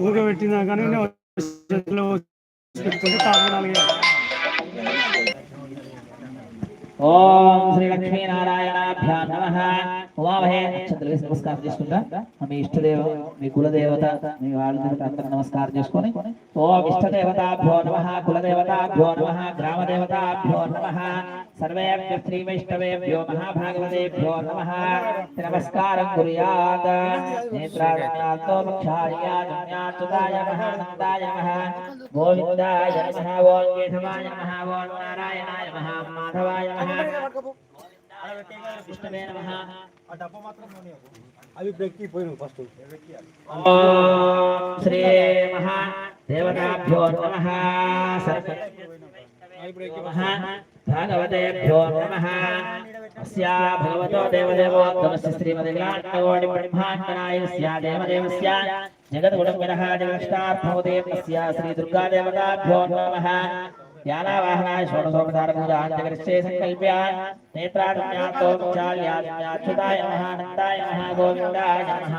ఊగబెట్టినా కానీ చేతిలో పెట్టుకుంటే ఓం శ్రీ లక్ష్మీ నారాయణాభ్యా నమ. ఉమామహే నక్షత్ర నమస్కారం చేసుకుంటా. మీ ఇష్టదేవ మీ కులదేవత మీ వాళ్ళ అందరూ నమస్కారం చేసుకొని ఓం ఇష్టదేవతాభ్యో నమ కులదేవతాభ్యో నమ గ్రామదేవతాభ్యో నమ సర్వేభ్య శ్రీ వైష్ణవేభ్యో మహాభాగవతేభ్యో నమ. నమస్కారం కుర్యాత్. నేత్రాతో ముఖ్యాయ మహానందాయ మహా గోవిందాయ నమ ఓం కేశవాయ మహా ఓం నారాయణాయ మహా మాధవాయ మహా అవి బ్రేక్ పోయినావు ఫస్ట్ ఓం శ్రీ మహా దేవతాభ్యో నమ భాగవతేభ్యో నమ అస్యా భగవతో దేవదేవోత్తమస్య శ్రీమదిలాటకోటి బ్రహ్మాండనాయస్య దేవదేవస్య జగద్గుణవినః జగష్టార్థోదేవస్య శ్రీ దుర్గాదేవతాభ్యో ज्ञानावाहनाय षोडशोपधार भूजान् जगर्षे सङ्कल्प्यान् नेत्राण्या चाल्याच्छुताय नमः नन्दाय नमः गोविन्दाय नमः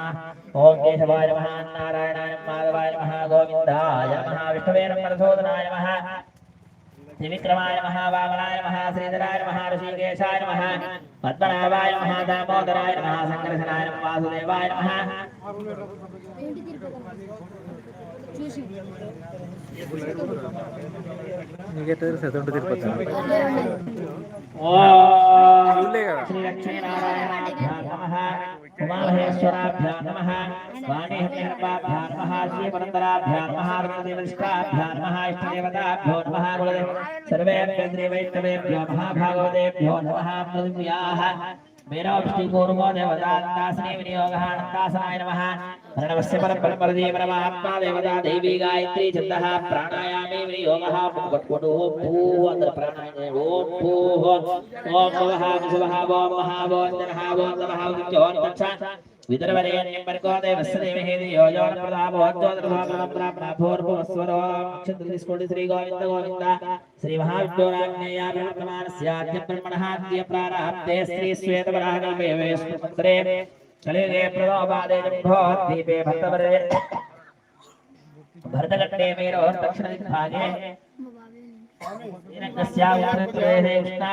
ॐ केशवाय नमः नारायणाय माधवाय नमः गोविन्दाय नमः विष्णवे नमः नमः त्रिविक्रमाय नमः वामनाय नमः श्रीधराय नमः ऋषिकेशाय नमः पद्मनाभाय नमः दामोदराय नमः सङ्कर्षणाय नमः वासुदेवाय नमः ఏంటి తిరుపతి చూసి ఓం శ్రీ లక్ష్మీనారాయణాభ్యా నమః ఉమామహేశ్వరాభ్యా నమః వాణీహర్భాభ్యా నమః శ్రీపరంతరాభ్యా నమః రుద్రదేవనిష్టాభ్యా నమః ఇష్టదేవతాభ్యో నమః గురుదేవ కూర్మో వినియోగः అనంతాసనాయ నమః. ప్రణవస్య పరపరపరదే పరమాత్మా దేవతా దేవీ గాయత్రీ ఛందః ప్రాణాయామే వినియోగः పట్టుకోండి ఓం భూ అందరు ప్రాణాయామే ఓం భూ ఓం భవః శుభః ఓం మహా ఓం జనః ఓం నమః ఓం తచ్చ విదర్వరేణ్యం వరకో దేవస్య దేవహేది యోజోన ప్రదాభోద్యోద్రభామణప్రాప్నభోర్భువస్వరో నక్షత్రం తీసుకోండి శ్రీ గోవింద గోవింద चलिले प्रलोभादे जम्भोद्दीपे भरत भरतकण्डे मेरो दक्षिणभागे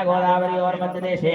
गोदावरी और मध्य देशे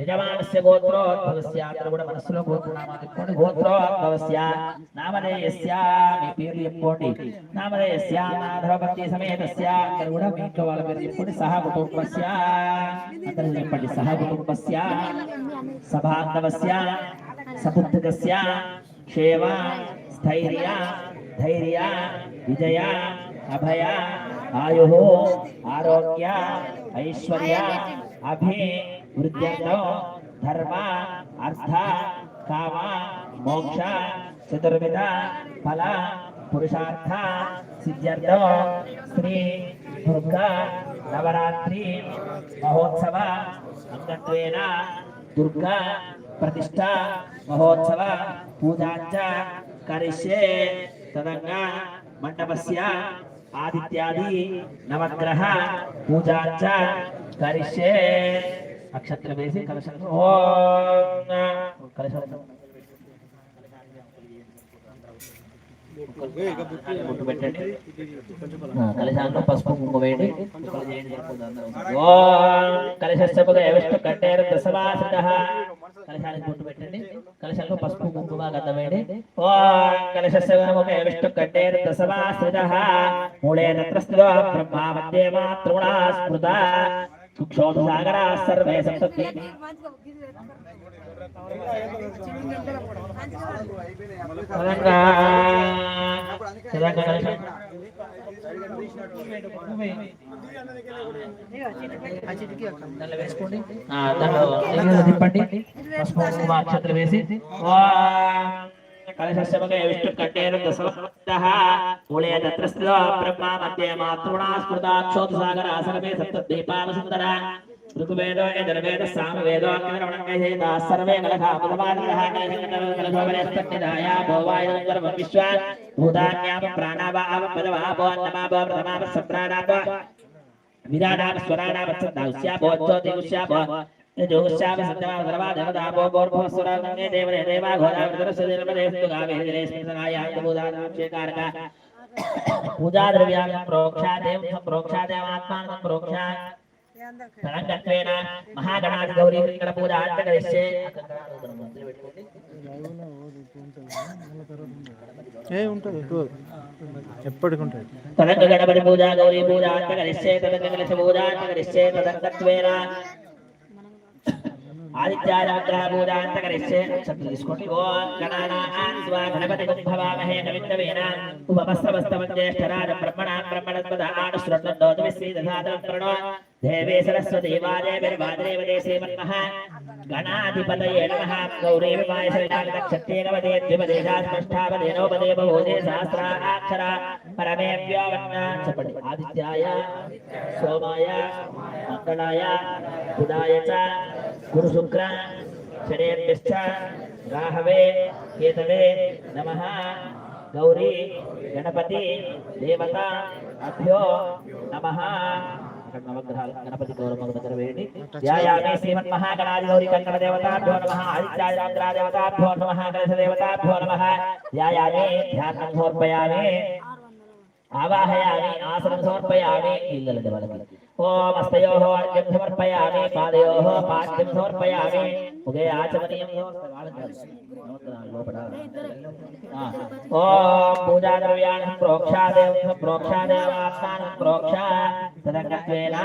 దక్షిణాయనే శరదృతో యజమానస్య గోత్రోద్భవస్య కూడా మనస్సులో గోత్రనామాలు చెప్పుకోండి గోత్రోద్భవస్య నామధేయస్య మీ పేర్లు చెప్పుకోండి. నామధేయస్య మాధవపతి సమేతస్య అందరూ కూడా మీ ఇంట్లో వాళ్ళ పేరు చెప్పుకోండి. సహ కుటుంబస్య అందరూ చెప్పండి. సహ కుటుంబస్య సభాంధవస్య సబుద్ధకస్య క్షేమ స్థైర్య ధైర్య విజయ అభయ ఆయు ఆరోగ్య ఐశ్వర్య అభి వృద్ధ్యర్థం ధర్మ అర్థ కామ మోక్ష చతుర్విధ ఫల పురుషార్థ సిద్ధ్యర్థం శ్రీ దుర్గా నవరాత్రి మహోత్సవ అంగత్వేన దుర్గా ప్రతిష్ట మహోత్సవ పూజాంచ కరిష్యే తదంగా మండపస్య ఆదిత్యాది నవగ్రహ పూజాంచ కరిష్యే. నక్షత్ర వేసి కలశం ఓం కలశం బొట్టు పెట్టండి. ఆ, కలశాల్లో పసుపు కుంకుమ వేయండి. విష్ణు కట్టేరు దశమాసక కలశానికి బొట్టు పెట్టండి. కలశాల్లో పసుపు కుంకుమ గంధం వేయండి. ఓం కలశస్య ముఖే విష్ణు కట్టేరు దశమాశ్రిత మూలే నత్రస్థితో బ్రహ్మ మధ్యే మాతృగుణా స్మృత. వేసుకోండి. దాంట్లో తిప్పండి? పసుపు అక్షతలు వేసి कलशशमके विष्णुकण्डेन दशवक्तः मूले तत्र स्थितो ब्रह्मा मध्ये मातृणा स्मृताक्षोधसागरासनमे सप्तद्वीपावसुन्दर ऋतुवेदो यजुर्वेद सामवेदो अग्निरमणङ्गैः सर्वे कलहा मुदमानः कलभवनेस्तन्निधाया भोवायुर्व विश्व भूतान्याम प्राणावा आवपदवा भोन्नमा भो प्रथमा सप्राणा भो विराडा स्वराणा वत्सदास्या भो ज्योतिष्या भो जोहुष्याप सत्यमाप सर्वा देवतापो गौर्भवस्वरा गङ्गे देवरे देवा घोरा विदरस्य देवदेस्तु गावे हिरेस्मितनायाय भूतानाक्षेकारका पूजा द्रव्याणि प्रोक्षा देव प्रोक्षा देवात्मानं प्रोक्षा तदङ्गत्वेन महागणाधिगौरी पूजा करिष्ये ఏ ఉంటుంది ఎప్పటికి ఉంటుంది తదంగ గణపతి పూజ గౌరీ పూజ కరిష్యే తదంగ గణేశ పూజ కరిష్యే తదంగత్వేన आदित्याराग्रहभूतान्तकरिष्ये सप्तदिस्कोटिगोन्गणानान् स्वा गणपतिमुद्भवामहे कविन्दवेनाम् उपमस्तवस्तवज्येष्ठराजम् ब्रह्मणाम् ब्रह्मणस्पदानुश्रुतोतुमिश्रीदधातम् प्रणो देवे सरस्वतीवादेभिर्वादेवदेशे मन्मः। गणाधिपतये नमः। गौरीवाय शरिकालक्षत्येकवदे द्विपदेशात्पष्टापदेनोपदे बहुदे सहस्राक्षरा परमेभ्यो वन्नाक्षपटि आदित्याय, सोमाय मङ्गलाय बुधाय च। गुरुशुक्र षडेभ्यश्च राहवे, केतवे, नमः। गौरी, गणपति, देवता, अभ्यो, नमः। गणपति गौरमगणवेणि ध्यायामे श्रीमन्महागणादिगौरी कन्नडदेवताभ्यो नमः। आदित्यादिरान्द्रादेवताभ्यो नमः। आवाहयामि आसनं समर्पयामि लिङ्गलडवलकि ॐ हस्तयोः अर्घ्यं समर्पयामि पादयोः पाद्यं समर्पयामि मुखे आचमनीयं ॐ पूजाद्रव्याणि प्रोक्षादेव प्रोक्षादेवात्मानं प्रोक्ष सदङ्गत्वेन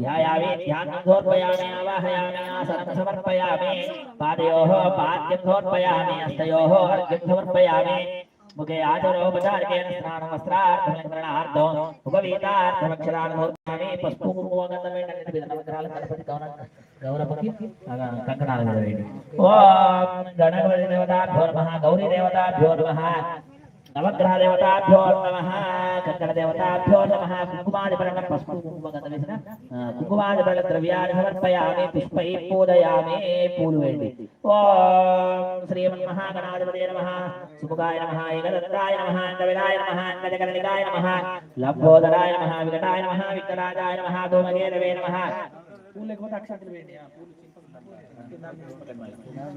ध्यायामि ध्यानं समर्पयामि आवाहयामि आसनं समर्पयामि पादयोः पाद्यं समर्पयामि हस्तयोः अर्घ्यं समर्पयामि मुखे आचरोपचारिकेण स्नानं वस्त्रार्थमलङ्करणार्थम् उपवीतार्थमक्षरान् समर्पयामि पस्पुगन्धमेण గౌరవకి కంకణాలు చదివేయండి ఓం గణపతి దేవతాభ్యో నమః గౌరీ దేవతాభ్యో నమః నవగ్రహ దేవతాభ్యో నమః కంకణ దేవతాభ్యో నమః కుంకుమాది పరమ పసుపు కుంకుమ గంధ వేసిన ఆ, కుంకుమాది పరమ ద్రవ్యాన్ని సమర్పయామి పుష్పై పూజయామి పూలు వేయండి ఓం శ్రీమన్ మహాగణాధిపతి నమః సుముఖాయ నమః ఏకదంతాయ నమః అంగవిలాయ నమః అంగజగణికాయ నమః లంబోదరాయ నమః వికటాయ నమః వికటాజాయ నమః ధూమకేతవే నమః పూలు లేకపోతే అక్షంతలు వేయండి ఆ పూలు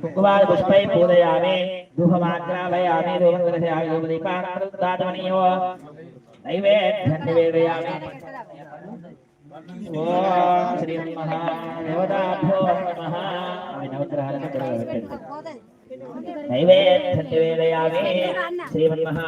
కుకుమార పుష్పై పూజయామి ధూపమాగ్రావయామి ధూపనివేదయామి ధూపదీపానందాతమనీయో నైవేద్యం నివేదయామి ఓం శ్రీ మహాదేవతాభ్యో నమః. అవి నవగ్రహాలను పెట్టండి నైవేద్యం నివేదయామి శ్రీమన్మహా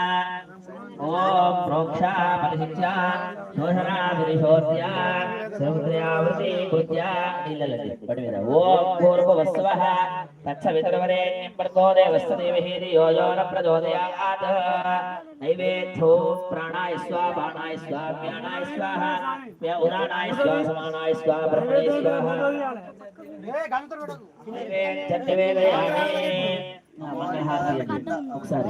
ఓం నైవేద్యం నివేదయామి ఆదిత్యాదేవతాభ్యో నమః ఓం ప్రోక్షా పరిశిక్షా శోషణాభిరిశోధ్య సముద్రయావృతి కృత్య నీళ్ళలండి పడి మీద ఓం పూర్వవస్వః తత్సవితరవరేణ్యం భర్గో దేవస్య దేవహీతి యోజోన ప్రచోదయాత్ నైవేద్యో ప్రాణాయ స్వా బాణాయ స్వా వ్యానాయ స్వాహ వ్య ఉరాణాయ స్వా సమానాయ స్వా బ్రహ్మణే స్వాహ నైవేద్యం నివేదయామి ఆ, మంగళహారతి ఇవ్వండి. ఒకసారి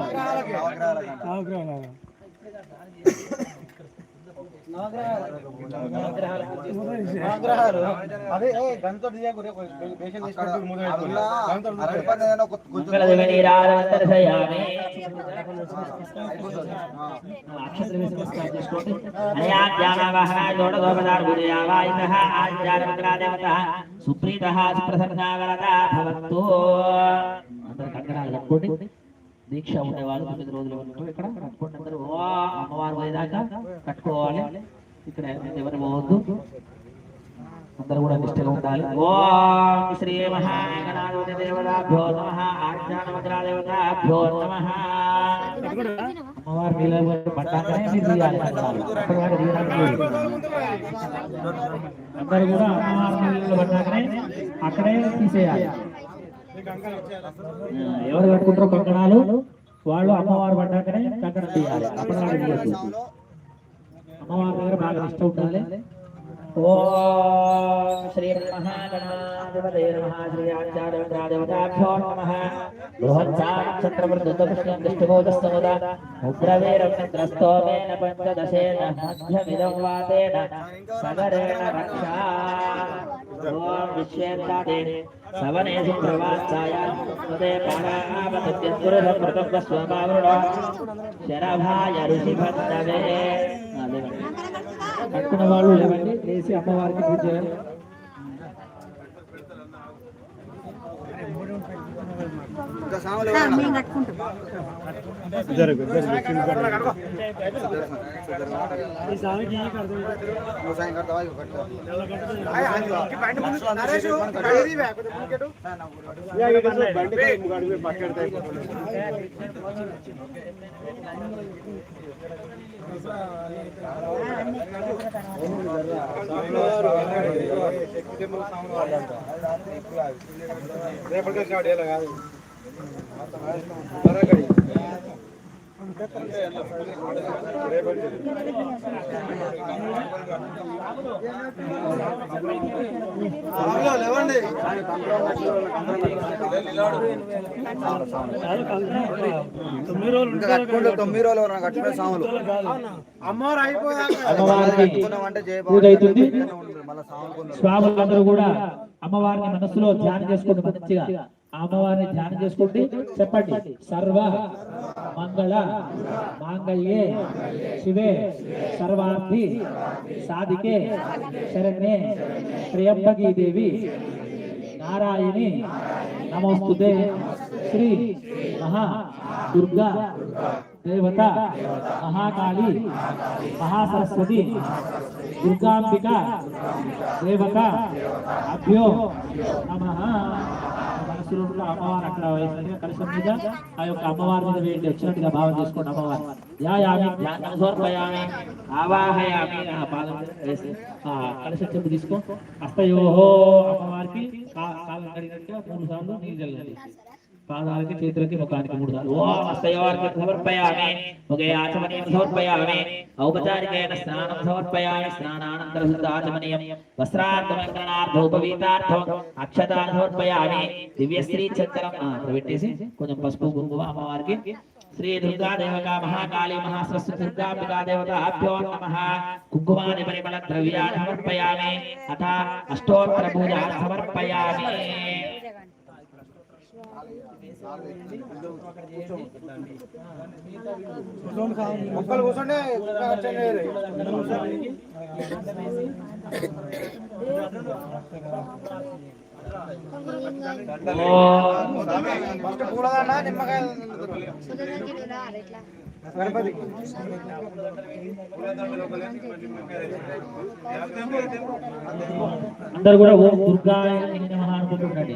సుప్రీత సుప్రసన్నాగరదా భవంతు అందరూ కంకణాలు కట్టుకోండి దీక్ష ఉండేవాళ్ళు తొమ్మిది రోజులు ఉంటారు ఇక్కడ కట్టుకోండి అందరూ ఓ అమ్మవారు పోయేదాకా కట్టుకోవాలి ఇక్కడ ఎవరు పోవద్దు అందరూ కూడా నిష్ఠగా ఉండాలి ఓం శ్రీ మహాగణాధిపతి దేవతాభ్యో నమః ఆజ్ఞానమగ్రాదేవతాభ్యో నమః అమ్మవారి నీళ్ళ పట్టాకనే మీరు తీయాలి కంకణాలు అప్పటి వరకు తీయడానికి లేదు. అందరూ కూడా అమ్మవారి నీళ్ళు పట్టాకనే అక్కడే తీసేయాలి ఆ, ఎవరు కట్టుకుంటారో కంకణాలు వాళ్ళు అమ్మవారు పడ్డాకనే కంకణం తీయాలి. అప్పటి అమ్మవారి దగ్గర బాగా ఇష్టం ఉండాలి. ॐ श्रीमहागणाधिपतये नमः श्रीयाचार्यदेवताभ्यो नमः बृहच्चाक्षत्रवृदुकृष्णं दृष्टिबोधस्तमुदा उग्रवीरं चन्द्रस्तोमेन पञ्चदशेन मध्यमिदं वातेन सगरेण रक्षा ॐ विश्वेन्दादे सवने सुप्रभाच्छाया सुदे पारावतत्यत्पुरुषं स्वमावृणो शरभाय ऋषिभत्तवे కట్టుకున్న వాళ్ళు ఇవన్నీ చేసి అమ్మవారికి పూజ మేము కట్టుకుంటాం. జరుగు జరుగు ఈ స్వామికి కడతాం. రేపటికి కాదు. తొమ్మిది రోజులు తొమ్మిది రోజులు ఎవరైనా సాములు అమ్మవారు అయిపోయాక స్వాములందరూ కూడా అమ్మవారిని మనసులో ధ్యానం చేసుకుంటూ మంచిగా అమ్మవారిని ధ్యానం చేసుకోండి చెప్పండి. సర్వ మంగళ మాంగళ్యే శివే సర్వార్థి సాధికే శరణ్యే త్రయంబకీ దేవి నారాయణి నమోస్తుదే శ్రీ మహా దుర్గా దేవత మహాకాళి మహాసరస్వతి దుర్గాంబిక దేవత అభ్యో నమ. మనసులో ఉన్న అమ్మవారు అక్కడ వేసినట్టుగా కలశం మీద ఆ యొక్క అమ్మవారి మీద వేయండి వచ్చినట్టుగా భావం చేసుకోండి అమ్మవారు యాయామి ధ్యానం సమర్పయామి ఆవాహయామి ఆ పాదం మీద వేసి ఆ కలశం చెప్పు తీసుకో అస్తయోహో అమ్మవారికి కా- కాళ్ళ కడిగినట్టుగా మూడు సార్లు నీళ్ళు చల్లండి පාදාලක චේත්‍රක මොකානික මුඩදාල ඕ අස්සයවර්ග සමර්පයාමේ ඔගේ ආචමනියම සමර්පයාමේ ඖපචාරිකේන ස්නානම සමර්පයාමි ස්නානානන්තර සුද්ධ ආචමනියම් වස්ත්‍රාර්ථමකරණාර්ථ උපවිතාර්ථ අක්ෂතාන සමර්පයාමි දිව්‍ය ශ්‍රී චත්‍රම් ආත්‍රවිට්ටේසි කොණම් පස්පු ගුංගව අමවර්ගේ श्री दुर्गा देवका महाकाली महासरस्वती दुर्गापिका देवता अभ्यो नमः कुंकुमानि परिमल द्रव्याणि समर्पयामि अथ अष्टोत्तर पूजा समर्पयामि మొక్కలు కూర్చోండి. ఓం ఫస్ట్ పూలదన్న నిమ్మకాయ గణపతి. అందరు కూడా ఓం నమః అనుకుంటుండండి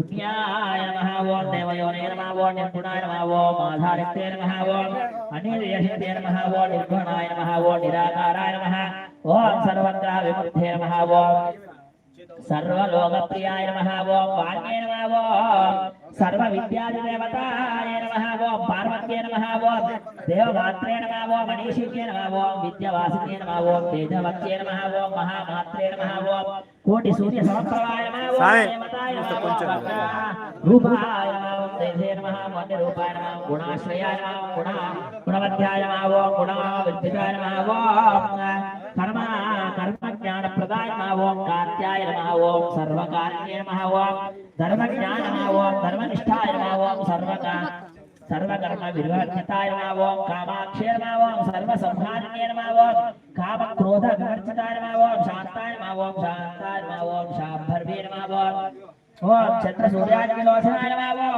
పుణ్యాయ నమః ఓం దేవయోనే నమః ఓం నిర్గుణాయ నమః ఓం ఆధారిత్తే నమః ఓం అనిర్యశితే నమః ఓం నిర్గుణాయ నమః ఓం నిరాకారాయ నమః ఓం సర్వత్ర విముక్తే నమః ఓం సర్వలోకప్రియాయ నమః ఓం వాణ్యే నమః ఓం సర్వ విద్యాది దేవతాయ నమః ఓం పార్వత్యే నమః ఓం దేవమాత్రే నమః ఓం మనీషికే నమః ఓం నమః ఓం తేజవత్యే నమః ఓం మహామాత్రే నమః ఓం కోటి సూర్య వక్ర రూపాయ రూపాయ గుణాశ్రయాయ గుణ గుణవధ్యాయ గుణ ఓం కర్మ కర్మ జ్ఞాన ప్రదాయ ఓం సర్వకార్యే ఓం ధర్మ జ్ఞాన ఓం ధర్మనిష్టాయ सर्वकर्म विरोधताय मावों कामाक्षेर मावों सर्वसंहारणे मावों काम क्रोध गर्जताय मावों शांताय मावों शांताय मावों शाभर्वीर मावों ओम चंद्र सूर्यादि विलोचनाय मावों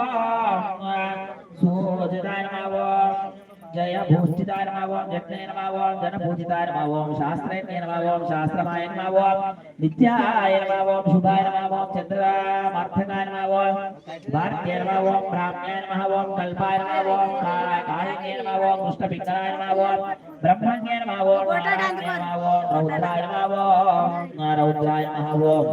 सूर्योदयाय मावों చంద్ర సూర్యాదిలోచనాయ నమః ఓం సూర్యదాయ నమః ఓం జయ భూష్ఠితాయ నమః ఓం యజ్ఞాయ నమః ఓం శాస్త్రమాయ నమః ఓం నిత్యాయ నమః ఓం శుభాయ నమః ఓం చంద్రమార్థకాయ నమః ఓం భారత్య నమః ఓం బ్రాహ్మ్యాయ నమః ఓం కల్పాయ నమః ఓం కాళిన్య నమః ఓం కృష్ణపింకరాయ నమః ఓం బ్రహ్మణ్య నమః ఓం నారాయణాయ నమః ఓం రౌద్రాయ నమః ఓం రౌద్రాయ నమః ఓం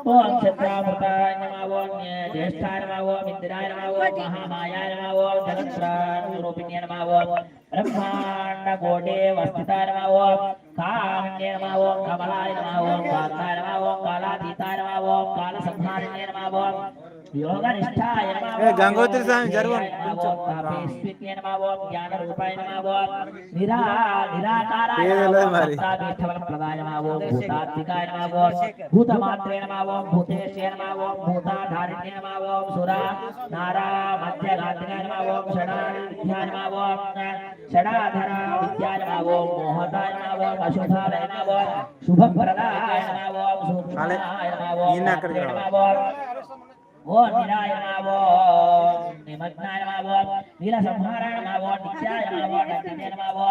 ओम चंद्रामृताय नमः ओम ज्येष्ठाय नमः ओम इंद्राय नमः ओम महामायाय नमः ओम जगत्राणरूपिण्य नमः ओम ब्रह्मांड कोटे वस्तुताय नमः ओम कामण्य नमः ओम कमलाय नमः ओम कांताय नमः ओम कालातीताय नमः ओम कालसंहारिण्य नमः ओम योगनिष्ठाय नमः ગંગોત્રી સ્વામી જરૂર શુભ પ્રદાય નમો શુભ નાય નમો ओम निराय नमो निमग्नाय नमो नील संहाराय नमो नित्याय नमो नंदिने नमो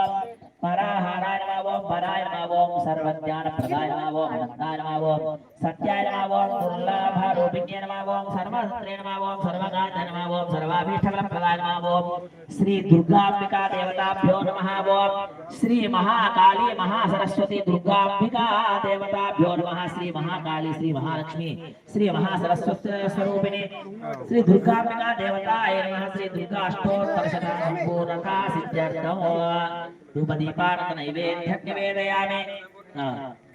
पराहाराय नमो पराय नमो सर्वज्ञान प्रदाय नमो नंदाय नमो सत्याय नमो दुर्लभ रूपिण्ये नमो सर्वस्त्रे नमो सर्वगाय नमो सर्वाभीष्ट प्रदाय नमो श्री दुर्गांबिका देवताभ्यो श्री महाकाली महासरस्वती दुर्गांबिका देवताभ्यो नमः। श्री महाकाली, श्री महालक्ष्मी, श्री महासरस्वती स्वरूपिणी, श्री दुर्गांबिका देवताय नमः। श्री दुर्गा अष्टोत्तरशता संपूर्णता सिद्ध्यर्थम रूपदीपार्थ नैवेद्य निवेदयामि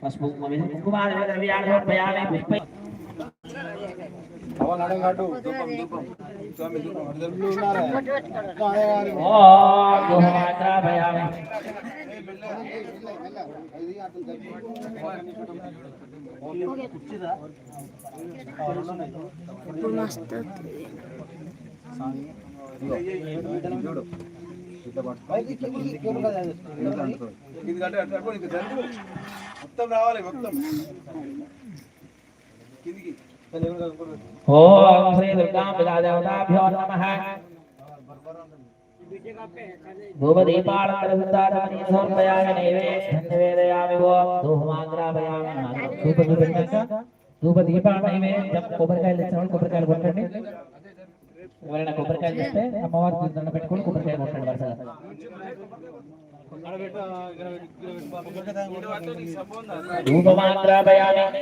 पुष्पकुमार द्रव्याणि समर्पयामि पुष्पै జరుగు. మొత్తం రావాలి మొత్తం. కిందికి. ఓం శ్రీ దుర్గాంబికా దేవతాభ్యో నమః ధూపదీపాలంకర సిద్ధార్థమని సమర్పయామి నైవేద్యం నివేదయామి ఓం ధూపమాగ్రాపయామి ధూప చూపించాక ధూప దీపాల నైవేద్యం కొబ్బరికాయలు తెచ్చిన వాళ్ళు కొబ్బరికాయలు కొట్టండి ఎవరైనా కొబ్బరికాయలు తెస్తే అమ్మవారికి దండ పెట్టుకొని కొబ్బరికాయలు కొట్టండి వరుసగా ధూపమాగ్రాపయామి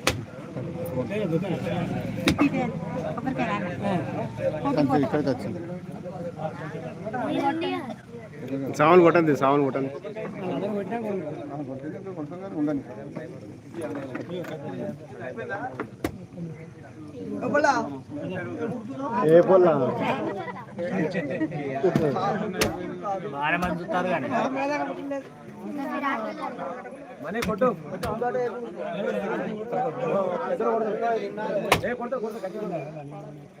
కిందికి పోయి సామాన్ కొట్టండి సావులు కొట్టండి. ఏ పొల్లా? బాగా కొట్టు ఏ కొట్టు. ఓం ధూపమాగ్రాపయామి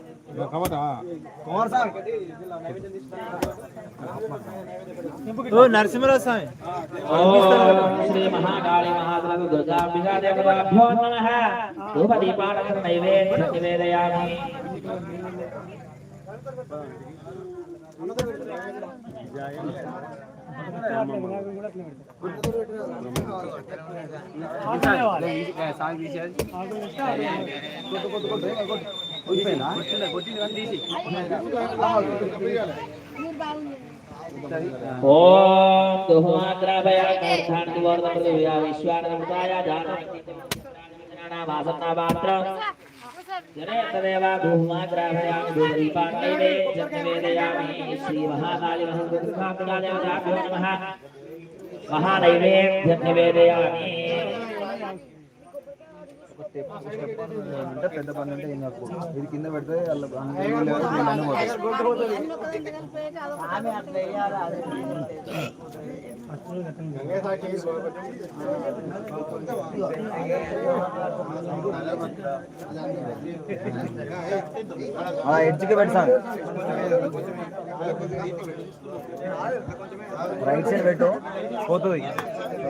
పుట్టిండు కొబ్బరికాయ కొట్టి కమట కుమార్ సార్ నరసింహరావు స్వామి ఓం శ్రీ మహాకాళి మహాద్రదు దుర్గాంబికా దేవతాభ్యో నమః ధూపదీపానంతర నైవేద్యం నివేదయామి మీరు బాగుంది ఓం దుహమాగ్రాభయ మూర్ధాన్ దివర్ధన పృథివ్యా విశ్వానమృతాయ జాతనామాసన్నామాత్ర జనేతదేవా దుహమాగ్రాభయామి దుర్దీపాన్ నైవేద్యం నివేదయామి శ్రీ మహాకాళి మహాదుర్గాంబికా దేవతాభ్యో నమః మహానైవేద్యం నివేదయామి అంటే పెద్ద పని అంటే ఏం కాదు. ఇది కింద పెడితే ఎడ్జ్కి పెడతాను రైట్ సైడ్ పెట్టు. పోతుంది.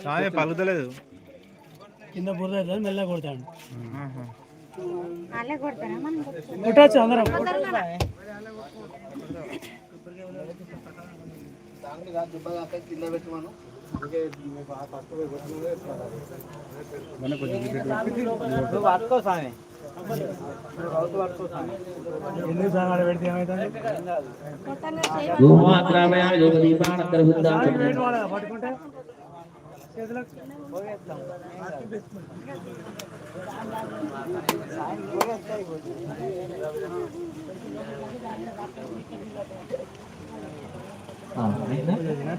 స్వామి పలుకుతలేదు కింద బుర్ర మెల్ల కొడతాడు. అలా కొడతారా? మనం కొట్టచ్చు అందరం. ఎందుకు సార్ ఆడ పెడితే ఏమవుతుంది కొట్టంగా చేయ ధూమాగ్రామయామి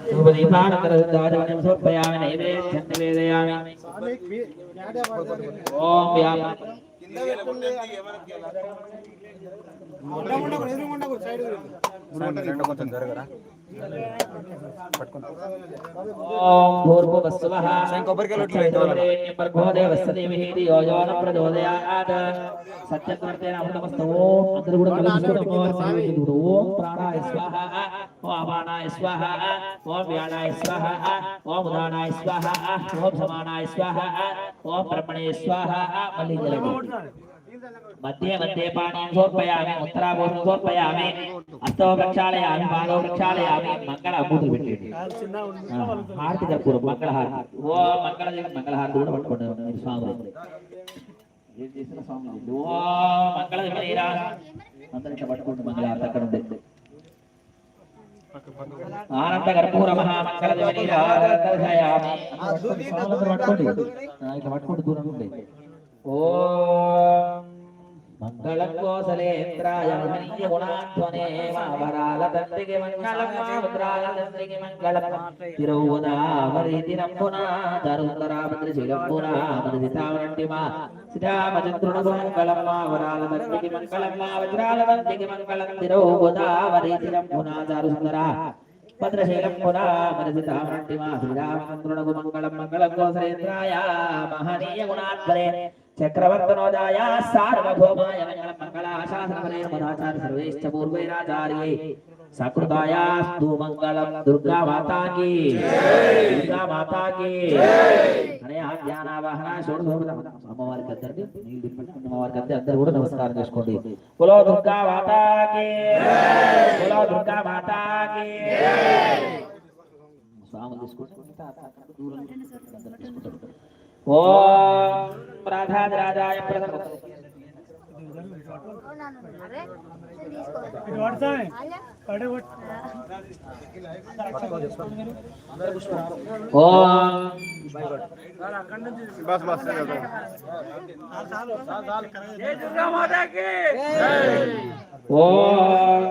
ధూపదీపానంతరబుద్ధాం రేటు వాడదా పట్టుకుంటే చేతులకు ధూపదీపానంతరబుద్ధాచమనం సమర్పయామి నైవేద్యం నివేదయామి ఓం వ్యాప కొంచెం జరగరా ఓం భూర్భువస్సువః కొబ్బరికాయలు వచ్చి పెట్టాలి. భర్గో ప్రచోదయాత్ సత్యకర్తేన అమృతమస్తు ఓం అందరూ కూడా కలుపుకోవడం ఓం ప్రాణాయ స్వాహ. ఓం అపానాయ స్వాహ. ఓం స్వాహ. ఓం ఉదానాయ స్వాహ. ఓం సమానాయ స్వాహ. ఓం బ్రహ్మణే స్వాహ. మళ్ళీ मध्ये मध्ये पाणिं समर्पयामि उत्तराभूतं समर्पयामि हस्तौ प्रक्षालयामि पादौ प्रक्षालयामि మంగళ అమృతులు పెట్టండి చిన్న ఆ, హారతి కర్పూరం మంగళహారతి ఓ మంగళ మంగళహారతి కూడా పట్టుకోండి మీరు స్వాములు ఏం చేసిన స్వాములు ఓ మంగళ వినీరా అందరూ ఇట్లా పట్టుకోండి మంగళహారతి అక్కడ ఉండే ఆనంద కర్పూర మహామంగళ వినీరా దర్శయామి స్వాములందరూ పట్టుకోండి ఆ, ఇట్లా పట్టుకోండి దూరం ఉండే ఓం మంగళం కోసలేంద్రాయ మహనీయ గుణాధ్వనే మావరాల తండ్రికి మంగళం మాముద్రాల తండ్రికి మంగళం తిరువుదావరి నంబున తరుందరామంత్రి శిలంబున మనది తావనంటి మా శ్రీరామచంద్రుడు మంగళం మావరాల తండ్రికి మంగళం మా వజ్రాల తండ్రికి మంగళం తిరువుదావరి నంబున తరుందరా భద్రశీలం పురా మనసి తామరంటి మా శ్రీరామచంద్రునకు మంగళం మంగళం కోసలేంద్రాయ మహనీయ గుణాత్మరే చక్రవర్తనోదాయ సార్వభౌమాయ మంగళం మంగళాశాసనపరే సర్వేశ్చ పూర్వైరాచార్యే సకృతాయాస్తు మంగళం దుర్గా మాతాకి దుర్గా మాతాకి అనే ధ్యానావాహన షోడశోపద అమ్మవారికి అందరికి అమ్మవారికి అందరి అందరు కూడా నమస్కారం చేసుకోండి కులో దుర్గా మాతాకి కులో దుర్గా మాతాకి స్వామి తీసుకుంటే దూరం అందరూ తీసుకుంటారు. ఓం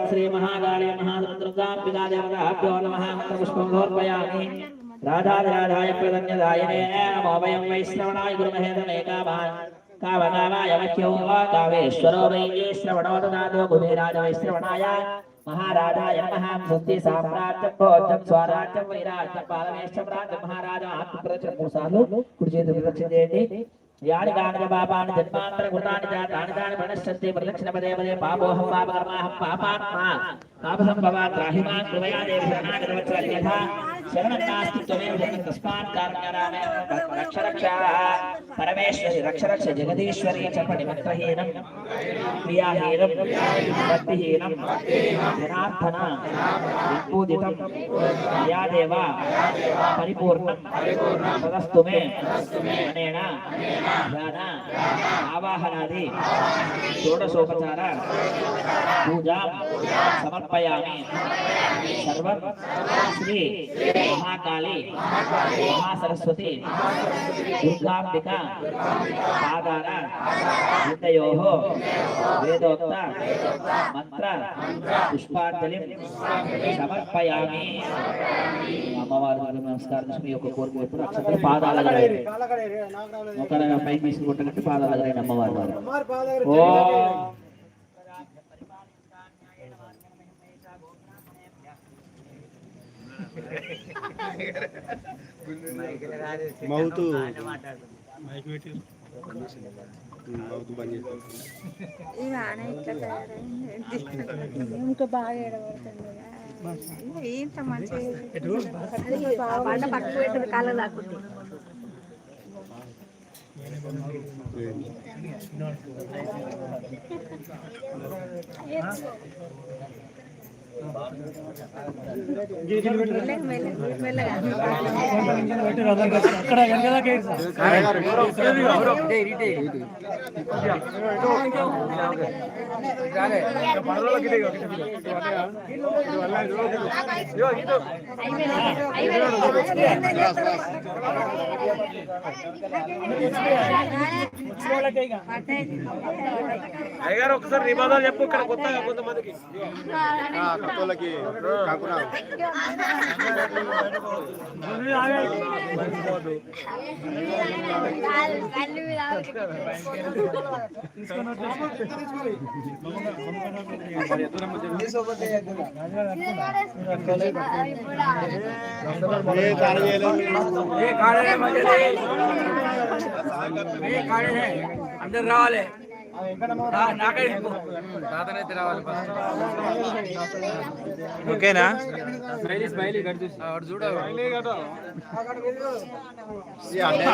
श्री महाकाली महाद्रुर्गा पिता देवता नमः రాధాధిరాధాయ నమః మంత్రపుష్పం సమర్పయామి ప్రధన్యదాయనే నమో వైశ్రవణాయ గురుమహేతమే కామాన్ కామకామాయ మహ్యో కావేశ్వరో వై శ్రవణో దదాతో కుబేరాజ వైశ్రవణాయ మహారాజాయ నమః సుత్తి సామ్రాజ్యం భోజం స్వరాజ్యం వైరాజ్యం పాలమేశ్వరం రాజ్యం మహారాజ ఆత్మప్రచన మూసాలు సార్లు కుడి చేతి ప్రదక్షిణ చేయండి యాని కాని పాపాని జన్మాంతర గుణాన్ని జాతాని దాని మనశ్శక్తి ప్రదక్షిణ పదే పదే పాపోహం పాపకర్మాహం పాపాత్మా పాపసంభవాన్ రాహిమా కృపయా దేవి శరణాగతవత్సలి యథా शरणकास्तित्वमेवस्मान्कारणामे रक्ष रक्षाः परमेश्वरि रक्ष रक्ष जगदीश्वरी च परिमत्तहीनं क्रियाहीनं आवाहनादि षोडशोपचार पूजां समर्पयामि सर्वं श्री షోడశోపచార పూజా సమర్పయామి సర్వం శ్రీ మహాకాళి మహాసరస్వతి దుర్గాంబిక పాదాల విద్యయో వేదోక్త మంత్ర పుష్పాంజలి సమర్పయామి అమ్మవారి దగ్గర నమస్కారం చేసుకుని మీ యొక్క కోరిక ఎప్పుడు అక్షంతలు పాదాల దగ్గర వేయండి. ఒక పైకి తీసుకుంటే పాదాల దగ్గర వేయండి అమ్మవారి వారు ఓ మౌతు. మౌతు బంద్ ఈ వాన ఇట్లా తయారైంది ఇంకా బాగా ఎడబడుతుంది ఇంత మంచి పంట పక్కకు అక్కడ వెనకదాకా ఒకసారి నిబంధనలు చెప్పు ఇక్కడ కొత్తగా కొంతమందికి. కొత్తోళ్ళకి కాకుండా అందరు రావాలి. ఓకేనా?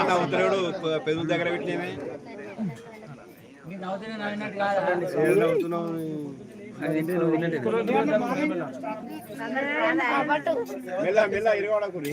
నవ్వుతున్నాడు పెదవుల దగ్గర నవ్వుతున్నావు మెల్ల మెల్ల ఇరగడకురి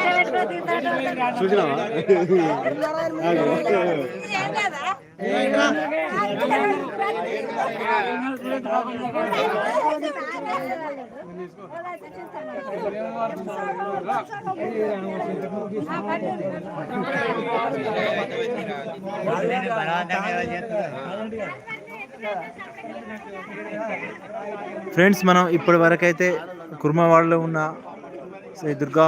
చూసినావా? ఫ్రెండ్స్ మనం ఇప్పటి వరకైతే కుర్మవాడలో ఉన్న శ్రీ దుర్గా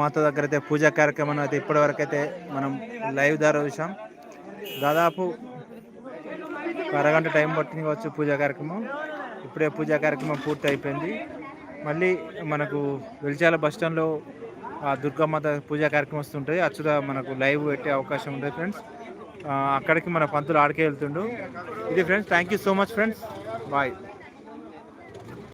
మాత దగ్గర అయితే పూజా కార్యక్రమం అయితే ఇప్పటివరకు అయితే మనం లైవ్ ద్వారా చూసాం దాదాపు అరగంట టైం పట్టింది కావచ్చు పూజా కార్యక్రమం. ఇప్పుడే పూజా కార్యక్రమం పూర్తి అయిపోయింది. మళ్ళీ మనకు వెలిచాల బస్ స్టాండ్లో ఆ దుర్గామాత పూజా కార్యక్రమం వస్తుంటుంది. అచ్చుత మనకు లైవ్ పెట్టే అవకాశం ఉంటుంది ఫ్రెండ్స్. అక్కడికి మన పంతులు ఆడికే వెళ్తుండు. ఇది friends thank you so much friends bye